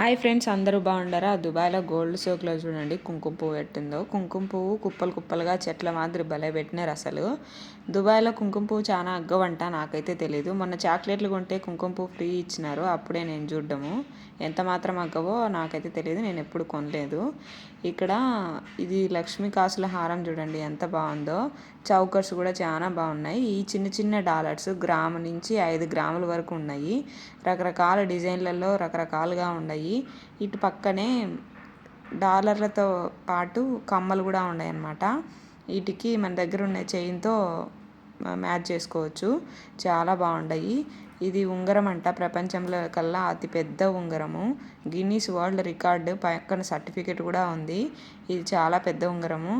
Hi friends అందరూ బాగుండారా? దుబాయ్లో gold సోక్లో చూడండి కుంకుమ పువ్వు పెట్టిందో. కుంకుమ పువ్వు కుప్పలు కుప్పలుగా చెట్ల మాదిరి భలే పెట్టినారు అసలు. దుబాయ్లో కుంకుమ పువ్వు చాలా అగ్గవంట నాకైతే తెలియదు మొన్న చాక్లెట్లు కొంటే కుంకుమ పువ్వు ఫ్రీ ఇచ్చినారు అప్పుడే నేను చూడడము. ఎంత మాత్రం అగ్గవో నాకైతే తెలియదు నేను ఎప్పుడు కొనలేదు. ఇక్కడ ఇది లక్ష్మీ కాసుల హారం చూడండి ఎంత బాగుందో. చౌకర్స్ కూడా చాలా బాగున్నాయి. ఈ చిన్న చిన్న డాలర్స్ గ్రాము నుంచి ఐదు గ్రాముల వరకు ఉన్నాయి. రకరకాల డిజైన్లలో రకరకాలుగా ఉన్నాయి. ఇటు పక్కనే డాలర్లతో పాటు కమ్మలు కూడా ఉన్నాయి అన్నమాట వీటికి మన దగ్గర ఉన్న చైన్తో మ్యాచ్ చేసుకోవచ్చు. చాలా బాగుంటాయి. ఇది ఉంగరం అంట. ప్రపంచంలో కల్లా అతి పెద్ద ఉంగరము. గిన్నీస్ వరల్డ్ రికార్డు పక్కన సర్టిఫికేట్ కూడా ఉంది. ఇది చాలా పెద్ద ఉంగరము.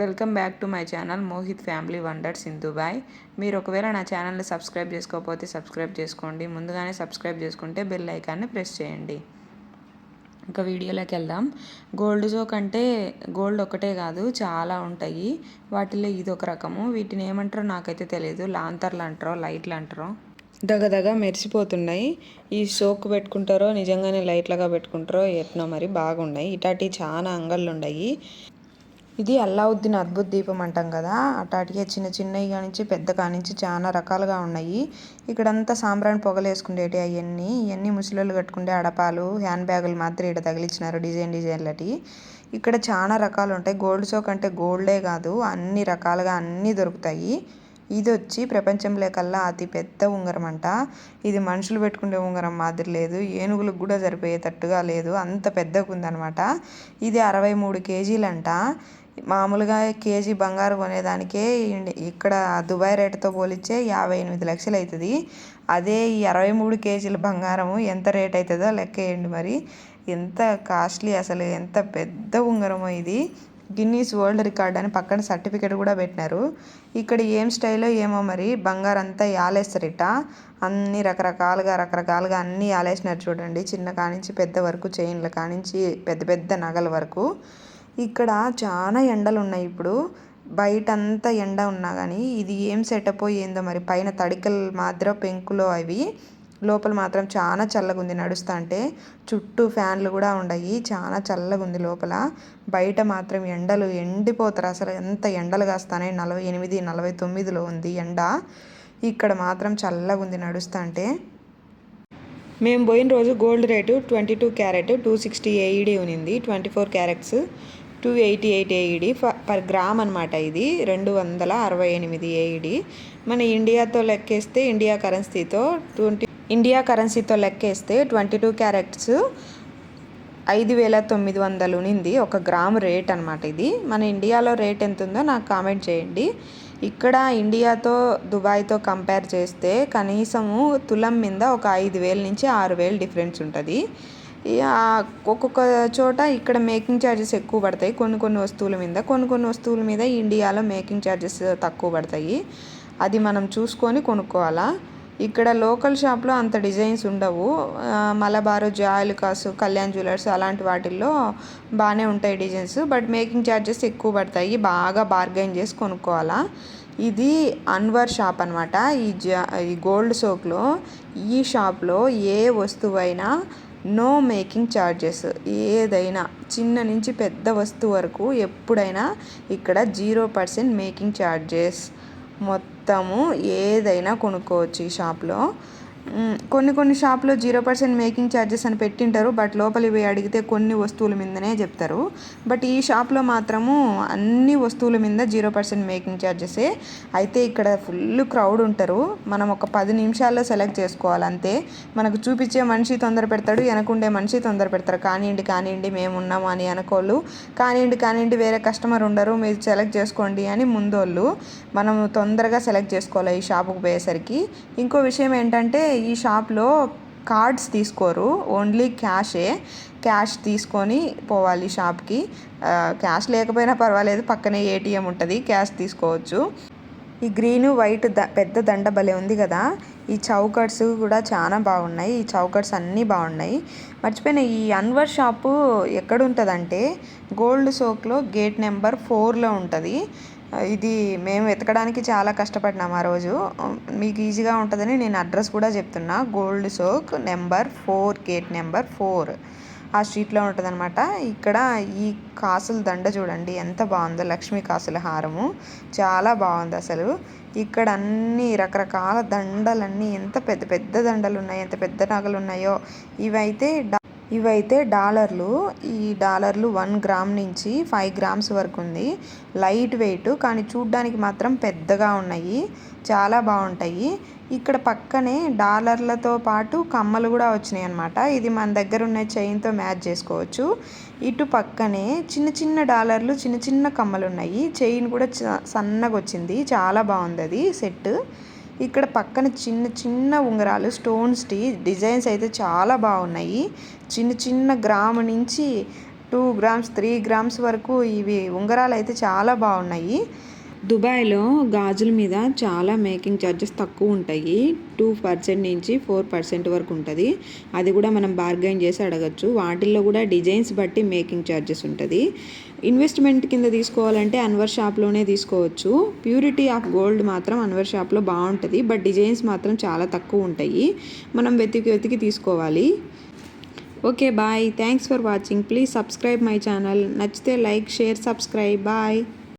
Welcome back to my channel Mohit family wonders in Dubai మీరు ఒకవేళ నా ఛానల్ని సబ్స్క్రైబ్ చేసుకోకపోతే సబ్స్క్రైబ్ చేసుకోండి. ముందుగానే సబ్స్క్రైబ్ చేసుకుంటే బెల్ ఐకాన్ని ప్రెస్ చేయండి. ఇంకా వీడియోలోకి వెళ్దాం. గోల్డ్ జోక్ అంటే గోల్డ్ ఒకటే కాదు చాలా ఉంటాయి. వాటిలో ఇది ఒక రకము. వీటిని ఏమంటారో నాకైతే తెలియదు లాంతర్లు అంటారో లైట్లు అంటారో. దగదగ మెరిసిపోతున్నాయి. ఈ సోక్ పెట్టుకుంటారో నిజంగానే లైట్లాగా పెట్టుకుంటారో ఎట్నో మరి బాగున్నాయి. ఇటాటి చాలా అంగళ్ళు ఉన్నాయి ఇది అల్లావుద్దీన్ అద్భుత దీపం అంటాం కదా. అటాటికే చిన్న చిన్నవి కానించి పెద్ద కానించి చాలా రకాలుగా ఉన్నాయి. ఇక్కడంతా సాంబ్రాణి పొగలు వేసుకుండేటి అవన్నీ ఇవన్నీ ముసలోళ్ళు కట్టుకుండే అడపాలు హ్యాండ్ బ్యాగులు మాత్రం ఇక్కడ తగిలిచ్చినారు డిజైన్ డిజైన్లటి. ఇక్కడ చాలా రకాలు ఉంటాయి. గోల్డ్ సోక్ అంటే గోల్డే కాదు. అన్ని రకాలుగా అన్నీ దొరుకుతాయి. ఇది వచ్చి ప్రపంచంలో కల్లా అతి పెద్ద ఉంగరం అంట. ఇది మనుషులు పెట్టుకునే ఉంగరం మాదిరి లేదు. ఏనుగులకు కూడా సరిపోయేటట్టుగా లేదు. అంత పెద్దగా ఉందనమాట ఇది అరవై మూడు కేజీలంట. మామూలుగా కేజీ బంగారు కొనేదానికే ఇక్కడ దుబాయ్ రేటుతో పోలిస్తే యాభై ఎనిమిది లక్షలు అవుతుంది అదే ఈ అరవై మూడు కేజీల బంగారము ఎంత రేట్ అవుతుందో లెక్క వేయండి మరి. ఎంత కాస్ట్లీ అసలు ఎంత పెద్ద ఉంగరమో ఇది. గిన్నీస్ వరల్డ్ రికార్డ్ అని పక్కన సర్టిఫికేట్ కూడా పెట్టినారు. ఇక్కడ ఏం స్టైలో ఏమో మరి బంగారం అంతా యాలేస్తారిట. అన్ని రకరకాలుగా రకరకాలుగా అన్నీ యాలేసినారు చూడండి. చిన్న కానించి పెద్ద వరకు చైన్ల కానించి పెద్ద పెద్ద నగల వరకు. ఇక్కడ చాలా ఎండలు ఉన్నాయి ఇప్పుడు. బయట అంతా ఎండ ఉన్నా కానీ ఇది ఏం సెటప్ ఏందో మరి. పైన తడికలు మాత్రం పెంకులో అవి. లోపల మాత్రం చాలా చల్లగా ఉంది నడుస్తా అంటే. చుట్టూ ఫ్యాన్లు కూడా ఉన్నాయి చాలా చల్లగా ఉంది లోపల. బయట మాత్రం ఎండలు ఎండిపోతారు. అసలు ఎంత ఎండలు కాస్తానే. నలభై ఎనిమిది నలభై తొమ్మిదిలో ఉంది ఎండ. ఇక్కడ మాత్రం చల్లగా ఉంది నడుస్తా అంటే. మేము పోయిన రోజు gold rate twenty two carat two sixty AED ఉనింది twenty four carats. Two eighty eight AED per gram అనమాట ఇది. రెండు వందల అరవై ఎనిమిది ఏఈడి మన ఇండియాతో లెక్కేస్తే ఇండియా కరెన్సీతో ట్వంటీ ఇండియా కరెన్సీతో లెక్కేస్తే ట్వంటీ టూ క్యారెట్స్ ఐదు వేల తొమ్మిది వందలు ఉనింది ఒక గ్రామ్ రేట్ అనమాట ఇది. మన ఇండియాలో రేట్ ఎంత ఉందో నాకు కామెంట్ చేయండి. ఇక్కడ ఇండియాతో దుబాయ్తో కంపేర్ చేస్తే కనీసము తులం మీద ఒక ఐదు వేల నుంచి ఆరు వేలు డిఫరెన్స్ ఉంటుంది. ఒక్కొక్క చోట ఇక్కడ మేకింగ్ ఛార్జెస్ ఎక్కువ పడతాయి. కొన్ని కొన్ని వస్తువుల మీద కొన్ని కొన్ని వస్తువుల మీద ఇండియాలో మేకింగ్ ఛార్జెస్ తక్కువ పడతాయి. అది మనం చూసుకొని కొనుక్కోవాలా. ఇక్కడ లోకల్ షాప్లో అంత డిజైన్స్ ఉండవు. మలబారు జాయిలుకాస్ కళ్యాణ్ జ్యువెలర్స్ అలాంటి వాటిల్లో బాగానే ఉంటాయి డిజైన్స్. బట్ మేకింగ్ ఛార్జెస్ ఎక్కువ పడతాయి. బాగా బార్గైన్ చేసి కొనుక్కోవాలా. ఇది అన్వర్ షాప్ అనమాట ఈ జా ఈ గోల్డ్ సోక్లో ఈ షాప్లో ఏ వస్తువైనా నో మేకింగ్ ఛార్జెస్ ఏదైనా చిన్న నుంచి పెద్ద వస్తువు వరకు ఎప్పుడైనా ఇక్కడ జీరో పర్సెంట్ మేకింగ్ ఛార్జెస్ మొత్తము ఏదైనా కొనుక్కోవచ్చు ఈ షాప్లో కొన్ని కొన్ని షాప్లో జీరో పర్సెంట్ మేకింగ్ ఛార్జెస్ అని పెట్టింటారు బట్ లోపలి పోయి అడిగితే కొన్ని వస్తువుల మీదనే చెప్తారు. బట్ ఈ షాప్లో మాత్రము అన్ని వస్తువుల మీద జీరో పర్సెంట్ మేకింగ్ ఛార్జెసే అయితే ఇక్కడ ఫుల్ క్రౌడ్ ఉంటారు. మనం ఒక పది నిమిషాల్లో సెలెక్ట్ చేసుకోవాలి అంతే. మనకు చూపించే మనిషి తొందర పెడతాడు వెనకుండే మనిషి తొందర పెడతారు. కానివ్వండి కానివ్వండి మేము ఉన్నాము అని అనుకోళ్ళు. కానివ్వండి కానివ్వండి వేరే కస్టమర్ ఉండరు మీరు సెలెక్ట్ చేసుకోండి అని ముందోళ్ళు. మనం తొందరగా సెలెక్ట్ చేసుకోవాలి ఈ షాపుకి పోయేసరికి. ఇంకో విషయం ఏంటంటే ఈ షాప్లో కార్డ్స్ తీసుకోరు. ఓన్లీ క్యాషే. క్యాష్ తీసుకొని పోవాలి షాప్కి. క్యాష్ లేకపోయినా పర్వాలేదు. పక్కనే ఏటీఎం ఉంటుంది. క్యాష్ తీసుకోవచ్చు. ఈ గ్రీన్ వైట్ ద పెద్ద దండ భలే ఉంది కదా. ఈ చౌకట్స్ కూడా చాలా బాగున్నాయి. ఈ చౌకట్స్ అన్నీ బాగున్నాయి. మర్చిపోయిన ఈ అన్వర్ షాపు ఎక్కడ ఉంటుందంటే గోల్డ్ సోక్లో గేట్ నెంబర్ ఫోర్లో ఉంటుంది. ఇది మేము వెతకడానికి చాలా కష్టపడినాం ఆ రోజు. మీకు ఈజీగా ఉంటుందని నేను అడ్రస్ కూడా చెప్తున్నా. Gold souk number four gate number four. ఆ స్ట్రీట్లో ఉంటుందన్నమాట. ఇక్కడ ఈ కాసుల దండ చూడండి ఎంత బాగుందో. లక్ష్మీ కాసుల హారము. చాలా బాగుంది అసలు. ఇక్కడ అన్ని రకరకాల దండలన్నీ ఎంత పెద్ద పెద్ద దండలు ఉన్నాయి ఎంత పెద్ద నగలు ఉన్నాయో ఇవైతే డా ఇవైతే డాలర్లు. ఈ డాలర్లు వన్ గ్రామ్ నుంచి ఫైవ్ గ్రామ్స్ వరకు ఉంది. లైట్ వెయిట్ కానీ చూడ్డానికి మాత్రం పెద్దగా ఉన్నాయి. చాలా బాగుంటాయి. ఇక్కడ పక్కనే డాలర్లతో పాటు కమ్మలు కూడా వచ్చినాయి అనమాట ఇది మన దగ్గర ఉన్న చైన్తో మ్యాచ్ చేసుకోవచ్చు. ఇటు పక్కనే చిన్న చిన్న డాలర్లు చిన్న చిన్న కమ్మలు ఉన్నాయి. చైన్ కూడా సన్నగా వచ్చింది. చాలా బాగుంది అది సెట్ ఇక్కడ పక్కన చిన్న చిన్న ఉంగరాలు స్టోన్స్ టీ డిజైన్స్ అయితే చాలా బాగున్నాయి. చిన్న చిన్న గ్రాము నుంచి టూ గ్రామ్స్ త్రీ గ్రామ్స్ వరకు ఇవి ఉంగరాలు అయితే చాలా బాగున్నాయి. దుబాయ్లో గాజుల మీద చాలా మేకింగ్ ఛార్జెస్ తక్కువ ఉంటాయి. టూ పర్సెంట్ నుంచి ఫోర్ పర్సెంట్ వరకు ఉంటుంది. అది కూడా మనం బార్గైన్ చేసి అడగచ్చు. వాటిల్లో కూడా డిజైన్స్ బట్టి మేకింగ్ ఛార్జెస్ ఉంటుంది. ఇన్వెస్ట్మెంట్ కింద తీసుకోవాలంటే అన్వర్ షాప్లోనే తీసుకోవచ్చు. ప్యూరిటీ ఆఫ్ గోల్డ్ మాత్రం అన్వర్ షాప్లో బాగుంటుంది. బట్ డిజైన్స్ మాత్రం చాలా తక్కువ ఉంటాయి. మనం వెతికి వెతికి తీసుకోవాలి. Okay bye. Thanks for watching. Please subscribe my channel. నచ్చితే లైక్ షేర్ సబ్స్క్రైబ్. బాయ్.